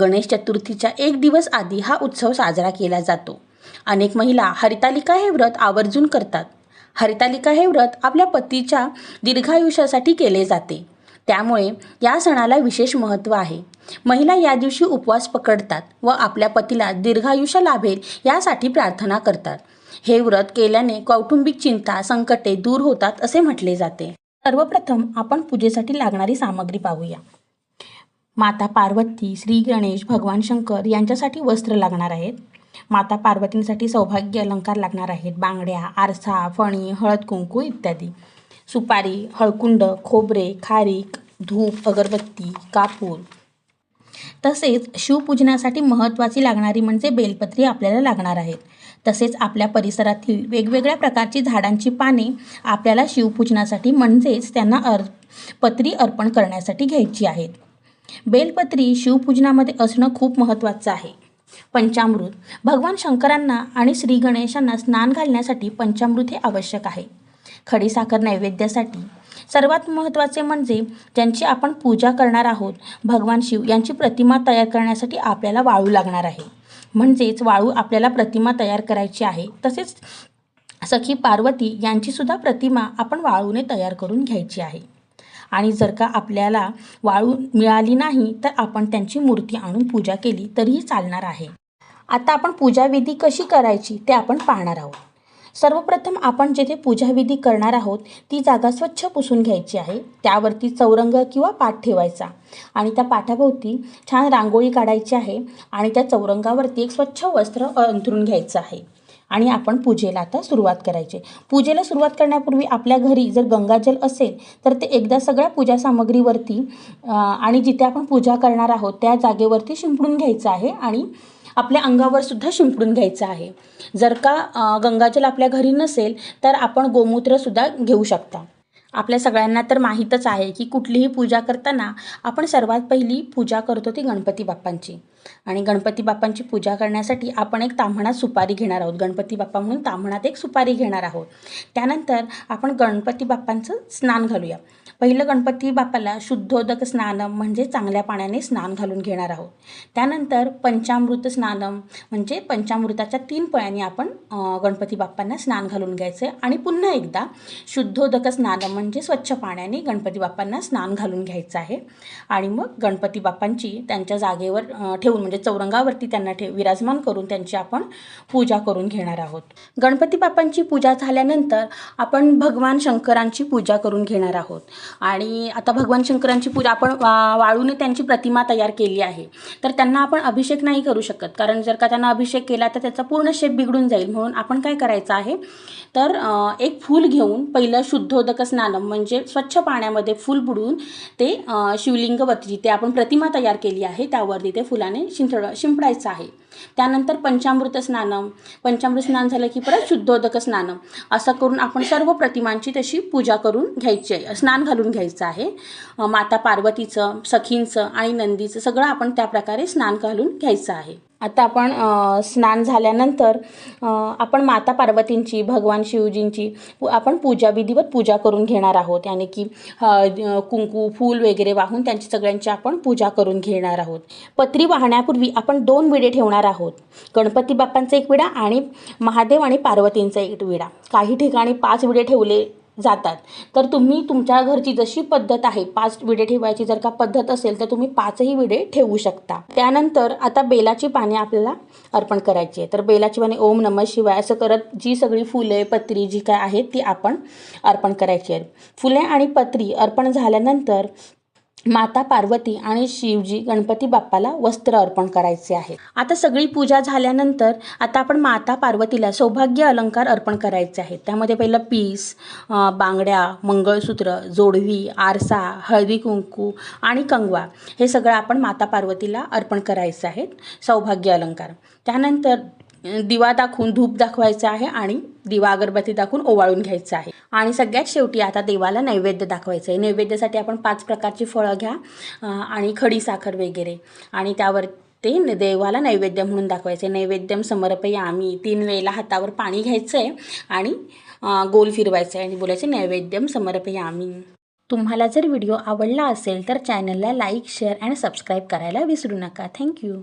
गणेश चतुर्थीच्या एक दिवस आधी हा उत्सव साजरा केला जातो. अनेक महिला हरितालिका हे व्रत आवर्जून करतात. हरितालिका हे व्रत आपल्या पतीच्या दीर्घायुष्यासाठी केले जाते. त्यामुळे या सणाला विशेष महत्त्व आहे. महिला या दिवशी उपवास पकडतात व आपल्या पतीला दीर्घायुष्य लाभेल यासाठी प्रार्थना करतात. हे व्रत केल्याने कौटुंबिक चिंता संकटे दूर होतात असे म्हटले जाते. सर्वप्रथम आपण पूजेसाठी लागणारी सामग्री पाहूया. माता पार्वती श्री गणेश भगवान शंकर यांच्यासाठी वस्त्र लागणार आहेत. माता पार्वतींसाठी सौभाग्य अलंकार लागणार आहेत. बांगड्या आरसा फणी हळद कुंकू इत्यादी. सुपारी हळकुंड खोबरे खारीक धूप अगरबत्ती कापूर. तसेच शिवपूजनासाठी महत्त्वाची लागणारी म्हणजे बेलपत्री आपल्याला लागणार आहेत. तसेच आपल्या परिसरातील वेगवेगळ्या प्रकारची झाडांची पाने आपल्याला शिवपूजनासाठी म्हणजेच त्यांना अर पत्री अर्पण करण्यासाठी घ्यायची आहेत. बेलपत्री शिवपूजनामध्ये असणं खूप महत्त्वाचं आहे. पंचामृत. भगवान शंकरांना आणि श्री गणेशांना स्नान घालण्यासाठी पंचामृत हे आवश्यक आहे. खडीसाखर नैवेद्यासाठी. सर्वात महत्त्वाचे म्हणजे ज्यांची आपण पूजा करणार आहोत भगवान शिव यांची प्रतिमा तयार करण्यासाठी आपल्याला वाळू लागणार आहे. म्हणजेच वाळू आपल्याला प्रतिमा तयार करायची आहे. तसेच सखी पार्वती यांचीसुद्धा प्रतिमा आपण वाळूने तयार करून घ्यायची आहे. आणि जर का आपल्याला वाळू मिळाली नाही तर आपण त्यांची मूर्ती आणून पूजा केली तरीही चालणार आहे. आता आपण पूजाविधी कशी करायची ते आपण पाहणार आहोत. सर्वप्रथम आपण जेथे पूजाविधी करणार आहोत ती जागा स्वच्छ पुसून घ्यायची आहे. त्यावरती चौरंग किंवा पाठ ठेवायचा. आणि त्या पाठाभोवती छान रांगोळी काढायची आहे आणि त्या चौरंगावरती एक स्वच्छ वस्त्र अंथरून घ्यायचं आहे. आणि आपण पूजेला आता सुरुवात करायची. पूजेला सुरुवात करण्यापूर्वी आपल्या घरी जर गंगाजल असेल तर ते एकदा सगळ्या पूजा सामग्रीवरती आणि जिथे आपण पूजा करणार आहोत त्या जागेवरती शिंपडून घ्यायचं आहे आणि आपल्या अंगावर सुद्धा शिंपडून घ्यायचं आहे. जर का गंगाजल आपल्या घरी नसेल तर आपण गोमूत्रसुद्धा घेऊ शकता. आपल्या सगळ्यांना तर माहीतच आहे की कुठलीही पूजा करताना आपण सर्वात पहिली पूजा करतो ती गणपती बाप्पांची. आणि गणपती बाप्पांची पूजा करण्यासाठी आपण एक ताम्हणात सुपारी घेणार आहोत. गणपती बाप्पा म्हणून ताम्हणात एक सुपारी घेणार आहोत. त्यानंतर आपण गणपती बाप्पांचं स्नान घालूया. पहिलं गणपती बाप्पाला शुद्धोदक स्नानम म्हणजे चांगल्या पाण्याने स्नान घालून घेणार आहोत. त्यानंतर पंचामृत स्नानम म्हणजे पंचामृताच्या तीन पळ्यांनी आपण गणपती बाप्पांना स्नान घालून घ्यायचं आहे आणि पुन्हा एकदा शुद्धोदक स्नानम म्हणजे स्वच्छ पाण्याने गणपती बाप्पांना स्नान घालून घ्यायचं आहे. आणि मग गणपती बाप्पांची त्यांच्या जागेवर ठेवून म्हणजे चौरंगावरती त्यांना ठेव विराजमान करून त्यांची आपण पूजा करून घेणार आहोत. गणपती बाप्पांची पूजा झाल्यानंतर आपण भगवान शंकरांची पूजा करून घेणार आहोत. आणि आता भगवान शंकरांची पूजा आपण वा वाळूने त्यांची प्रतिमा तयार केली आहे. तर त्यांना आपण अभिषेक नाही करू शकत. कारण जर का त्यांना अभिषेक केला तर त्याचा पूर्ण शेप बिघडून जाईल. म्हणून आपण काय करायचं आहे? तर एक फूल घेऊन पहिलं शुद्धोदक स्नानम म्हणजे स्वच्छ पाण्यामध्ये फूल बुडवून ते शिवलिंगवरती ते आपण प्रतिमा तयार केली आहे त्यावरती ते फुलाने शिंतड शिंपडायचं आहे. त्यानंतर पंचामृत स्नानम पंचामृत स्नान झालं की परत शुद्धोदक स्नानम असं करून आपण सर्व प्रतिमांची तशी पूजा करून घ्यायची आहे. स्नान घालून घ्यायचं आहे. माता पार्वतीचं सखींचं आणि नंदीचं सगळं आपण त्या प्रकारे स्नान घालून घ्यायचं आहे. आता आपण स्नान झाल्यानंतर आपण माता पार्वतींची भगवान शिवजींची आपण पूजा विधिवत पूजा करून घेणार आहोत. याने की कुंकू फूल वगैरे वाहून त्यांची सगळ्यांची आपण पूजा करून घेणार आहोत. पत्री वाहण्यापूर्वी आपण दोन विडे ठेवणार आहोत. गणपती बाप्पांचा एक विडा आणि महादेव आणि पार्वतींचा एक विडा. काही ठिकाणी पाच विडे ठेवले जातात. तर तुम्ही तुमच्या घरची जशी पद्धत आहे पाच विडे ठेवायची जर का पद्धत असेल तर तुम्ही पाचही विडे ठेवू शकता. त्यानंतर आता बेलाची पाने आपल्याला अर्पण करायची आहे. तर बेलाची पाने ओम नम शिवाय असं करत जी सगळी फुले पत्री जी काय आहेत ती आपण अर्पण करायची आहे फुले आणि पत्री अर्पण झाल्यानंतर माता पार्वती आणि शिवजी गणपती बाप्पाला वस्त्र अर्पण करायचे आहे. आता सगळी पूजा झाल्यानंतर आता आपण माता पार्वतीला सौभाग्य अलंकार अर्पण करायचे आहेत. त्यामध्ये पहिलं पीस बांगड्या मंगळसूत्र जोडवी आरसा हळदी कुंकू आणि कंगवा हे सगळं आपण माता पार्वतीला अर्पण करायचं आहे सौभाग्य अलंकार. त्यानंतर दिवा दाखवून धूप दाखवायचा आहे आणि दिवा अगरबत्ती दाखवून ओवाळून घ्यायचं आहे. आणि सगळ्यात शेवटी आता देवाला नैवेद्य दाखवायचं आहे नैवेद्यासाठी आपण पाच प्रकारची फळं घ्या आणि खडी साखर वगैरे. आणि त्यावर ते देवाला नैवेद्य म्हणून दाखवायचे नैवेद्यम समर्पय आम्ही. तीन वेळेला हातावर पाणी घ्यायचं आहे आणि गोल फिरवायचं आहे आणि बोलायचं नैवेद्यम समर्पय आम्ही. तुम्हाला जर व्हिडिओ आवडला असेल तर चॅनलला लाईक शेअर अँड सबस्क्राईब करायला विसरू नका. थँक्यू.